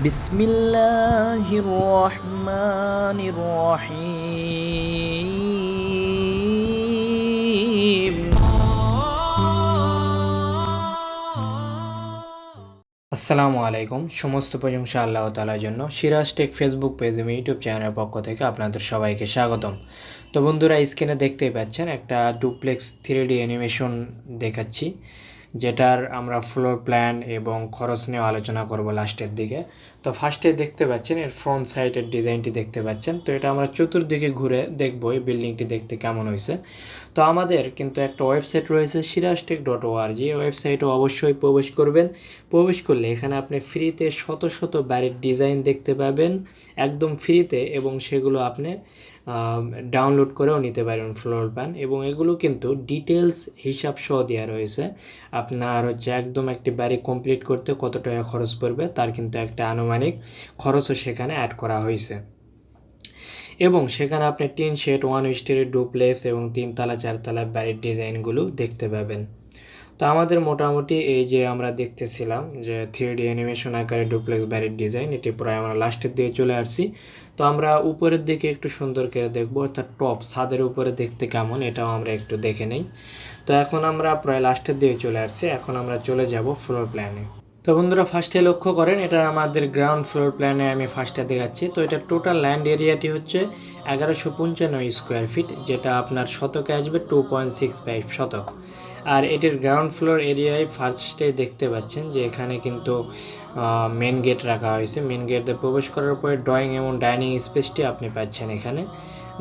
বিসমিল্লাহির রহমানির রহিম আসসালামু আলাইকুম। সমস্ত প্রশংসা আল্লাহ তালার জন্য। সিরাজ টেক ফেসবুক পেজ এবং ইউটিউব চ্যানেলের পক্ষ থেকে আপনাদের সবাইকে স্বাগতম। তো বন্ধুরা, স্ক্রিনে দেখতেই পাচ্ছেন একটা ডুপ্লেক্স থ্রি ডি অ্যানিমেশন দেখাচ্ছি। যেটার আমরা ফ্লোর প্ল্যান এবং খরচ নিয়ে আলোচনা করব লাস্টের দিকে। তো ফার্স্টে দেখতে পাচ্ছেন, এর ফ্রন্ট সাইডের ডিজাইনটি দেখতে পাচ্ছেন। তো এটা আমরা চতুর্দিকে ঘুরে দেখব এই বিল্ডিংটি দেখতে কেমন হয়েছে। তো আমাদের কিন্তু একটা ওয়েবসাইট রয়েছে সিরাজটেক ডট ওআরজি ওয়েবসাইটে অবশ্যই প্রবেশ করবেন। প্রবেশ করলে এখানে আপনি ফ্রিতে শত শত বাড়ির ডিজাইন দেখতে পাবেন। একদম ফ্রিতে এবং সেগুলো আপনি ডাউনলোড করেও নিতে পারেন ফ্লোর প্ল্যান এবং এগুলো কিন্তু ডিটেলস হিসাব সহ দেওয়া রয়েছে। আপনার হচ্ছে একদম একটি বাড়ি কমপ্লিট করতে কত টাকা খরচ পড়বে তার কিন্তু একটা আনুমানিক খরচও সেখানে অ্যাড করা হয়েছে। এবং সেখানে আপনি tin shed one storey duplex এবং তিনতলা, চারতলা বাড়ির ডিজাইনগুলো দেখতে পাবেন। তো আমাদের মোটামুটি এই যে আমরা দেখতেছিলাম যে থ্রিডি অ্যানিমেশন আকারে ডুপ্লেক্স বাড়ির ডিজাইন এটি প্রায় আমরা লাস্টের দিকে চলে আসছি। তো আমরা উপরের দিকে একটু সুন্দর করে দেখব, অর্থাৎ টপ ছাদের উপরে দেখতে কেমন, এটাও আমরা একটু দেখে নেই। তো এখন আমরা প্রায় লাস্টের দিকে চলে আসছি, এখন আমরা চলে যাব ফ্লোর প্ল্যানে তো বন্ধুরা ফার্স্টে লক্ষ্য করেন, এটা আমাদের গ্রাউন্ড ফ্লোর প্ল্যানে আমি ফার্স্টে দেখাচ্ছি। তো এটা টোটাল ল্যান্ড এরিয়াটি হচ্ছে এগারোশো পঞ্চান্ন স্কোয়ার ফিট যেটা আপনার শতকে আসবে টু পয়েন্ট সিক্স ফাইভ শতক। আর এটির গ্রাউন্ড ফ্লোর এরিয়ায় ফার্স্টে দেখতে পাচ্ছেন যে এখানে কিন্তু মেন গেট রাখা হয়েছে। মেন গেট প্রবেশ করার পরে ড্রয়িং এবং ডাইনিং স্পেসটি আপনি পাচ্ছেন এখানে।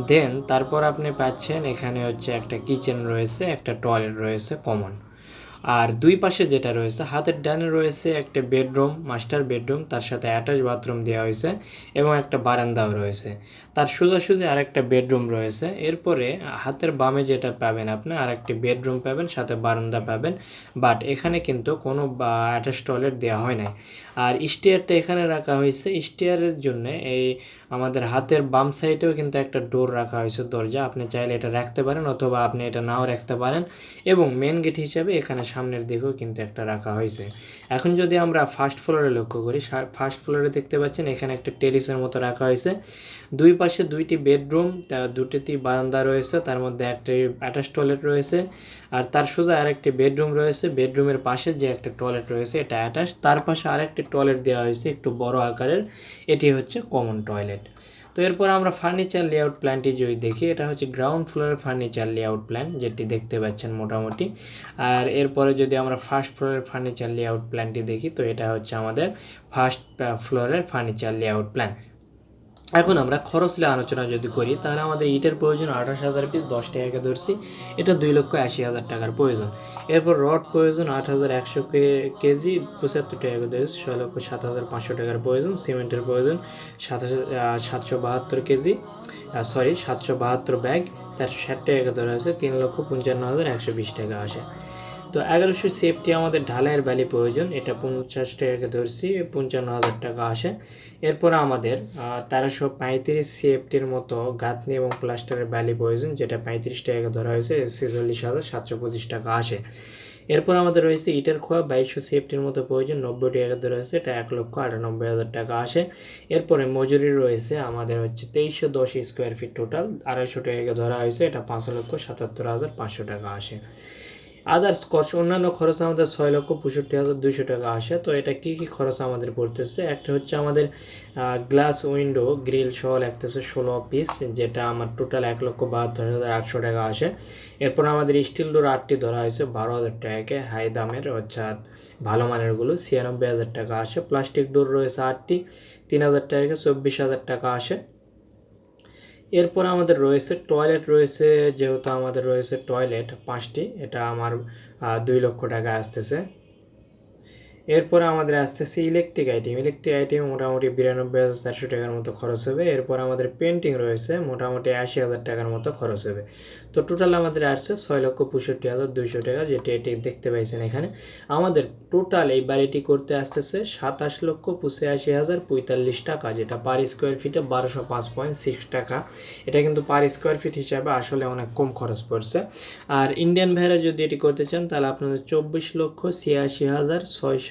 দেন তারপর আপনি পাচ্ছেন এখানে হচ্ছে একটা কিচেন রয়েছে, একটা টয়লেট রয়েছে কমন আর দুই পাশে যেটা রয়েছে, হাতের ডানে রয়েছে একটা বেডরুম, মাস্টার বেডরুম, তার সাথে অ্যাটাচ বাথরুম দেওয়া হয়েছে এবং একটা বারান্দাও রয়েছে। তার সোজাসুজি আরেকটা বেডরুম রয়েছে। এরপরে হাতের বামে যেটা পাবেন আপনি, আরেকটি বেডরুম পাবেন, সাথে বারান্দা পাবেন, বাট এখানে কিন্তু কোনো অ্যাটাচ টয়লেট দেওয়া হয় নাই। আর স্টেয়ারটা এখানে রাখা হয়েছে। স্টেয়ারের জন্য এই আমাদের হাতের বাম সাইডেও কিন্তু একটা ডোর রাখা হয়েছে, দরজা। আপনি চাইলে এটা রাখতে পারেন অথবা আপনি এটা নাও রাখতে পারেন। এবং মেন গেট হিসাবে এখানে সামনের দিকেও কিন্তু একটা রাখা হয়েছে। এখন যদি আমরা ফার্স্ট ফ্লোরে লক্ষ্য করি ফার্স্ট ফ্লোরে দেখতে পাচ্ছেন, এখানে একটা টেরিসের মতো রাখা হয়েছে। দুই পাশে দুইটি বেডরুম দুটিতে বারান্দা রয়েছে, তার মধ্যে একটি অ্যাটাচ টয়লেট রয়েছে, আর তার সোজা আরেকটি বেডরুম রয়েছে। বেডরুমের পাশে যে একটা টয়লেট রয়েছে, এটা অ্যাটাচ তার পাশে আরেকটি টয়লেট দেওয়া হয়েছে, একটু বড় আকারের। এটি হচ্ছে কমন টয়লেট তো এরপর আমরা ফার্নিচার লেআউট প্ল্যানটি যদি দেখি, এটা হচ্ছে গ্রাউন্ড ফ্লোরের ফার্নিচার লেআউট প্ল্যান যেটি দেখতে পাচ্ছেন মোটামুটি। আর এরপরে যদি আমরা ফার্স্ট ফ্লোরের ফার্নিচার লেআউট প্ল্যানটি দেখি, তো এটা হচ্ছে আমাদের ফার্স্ট ফ্লোরের ফার্নিচার লেআউট প্ল্যান এখন আমরা খরচ নিয়ে আলোচনা যদি করি, তাহলে আমাদের ইটের প্রয়োজন আঠাশ হাজার পিস দশ টাকাকে ধরছি। এটা দুই লক্ষ আশি হাজার টাকার প্রয়োজন। এরপর রড প্রয়োজন আট হাজার একশো কেজি, পঁচাত্তর টাকা ধরেছি, ছয় লক্ষ সাত হাজার পাঁচশো টাকার প্রয়োজন। সিমেন্টের প্রয়োজন সাত সাতশো বাহাত্তর কেজি সরি সাতশো বাহাত্তর ব্যাগ, ষাট টাকা ধরে আছে তিন লক্ষ পঞ্চান্ন হাজার একশো বিশ টাকা আসে। তো এগারোশো সেফটি আমাদের ঢালাইয়ের ব্যালি প্রয়োজন। এটা পঞ্চাশ টাকাকে ধরছি, পঞ্চান্ন হাজার টাকা আসে। এরপর আমাদের তেরোশো পঁয়ত্রিশ সেফটির মতো গাঁথনি এবং প্লাস্টারের ব্যালি প্রয়োজন, যেটা পঁয়ত্রিশ টাকাকে ধরা হয়েছে, ছেচল্লিশ হাজার সাতশো পঁচিশ টাকা আসে। এরপর আমাদের রয়েছে ইটের খোয়া, বাইশশো সেফটির মতো প্রয়োজন, নব্বই টাকা ধরে রয়েছে এটা এক লক্ষ আটানব্বই হাজার টাকা আসে। এরপরে মজুরি রয়েছে আমাদের হচ্ছে তেইশশো দশ স্কোয়ার ফিট টোটাল আড়াইশো টাকাকে ধরা হয়েছে, এটা পাঁচ লক্ষ সাতাত্তর হাজার পাঁচশো টাকা আসে। আদার্স খরচ অন্যান্য খরচ আমাদের ছয় লক্ষ পঁয়ষট্টি হাজার দুইশো টাকা আসে। তো এটা কী কী খরচ আমাদের পড়তেছে? একটা হচ্ছে আমাদের গ্লাস উইন্ডো গ্রিল সহ লাগতেছে ষোলো পিস যেটা আমার টোটাল এক লক্ষ বাহাত্তর হাজার আটশো টাকা আসে। এরপর আমাদের স্টিল ডোর আটটি ধরা হয়েছে বারো হাজার টাকাকে। হাই দামের, অর্থাৎ ভালো মানেরগুলো ছিয়ানব্বই হাজার টাকা আসে। প্লাস্টিক ডোর রয়েছে আটটি, তিন হাজার টাকাকে চব্বিশ হাজার টাকা আসে। এরপর আমাদের রয়েছে টয়লেট রয়েছে, যেহেতু আমাদের রয়েছে টয়লেট পাঁচটি, এটা আমার দুই লক্ষ টাকা আসতেছে। এরপরে আমাদের আসতেছে ইলেকট্রিক আইটেম ইলেকট্রিক আইটেম মোটামুটি বিরানব্বই হাজার চারশো টাকার মতো খরচ হবে। এরপর আমাদের পেন্টিং রয়েছে, মোটামুটি আশি হাজার টাকার মতো খরচ হবে। তো টোটাল আমাদের আসছে ছয় লক্ষ পঁয়ষট্টি হাজার দুইশো টাকা, যেটি এটি দেখতে পাইছেন এখানে। আমাদের টোটাল এই বাড়িটি করতে আসতেছে সাতাশ লক্ষ পঁচাশি হাজার পঁয়তাল্লিশ টাকা, যেটা পার স্কোয়ার ফিটে বারোশো পাঁচ পয়েন্ট সিক্স টাকা। এটা কিন্তু পার স্কোয়ার ফিট হিসাবে আসলে অনেক কম খরচ পড়ছে। আর ইন্ডিয়ান ভাইরা যদি এটি করতে চান, তাহলে আপনাদের চব্বিশ লক্ষ ছিয়াশি হাজার ছয়শো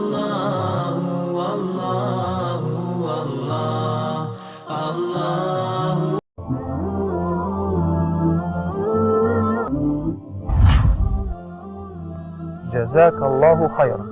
جزاك الله خيرا.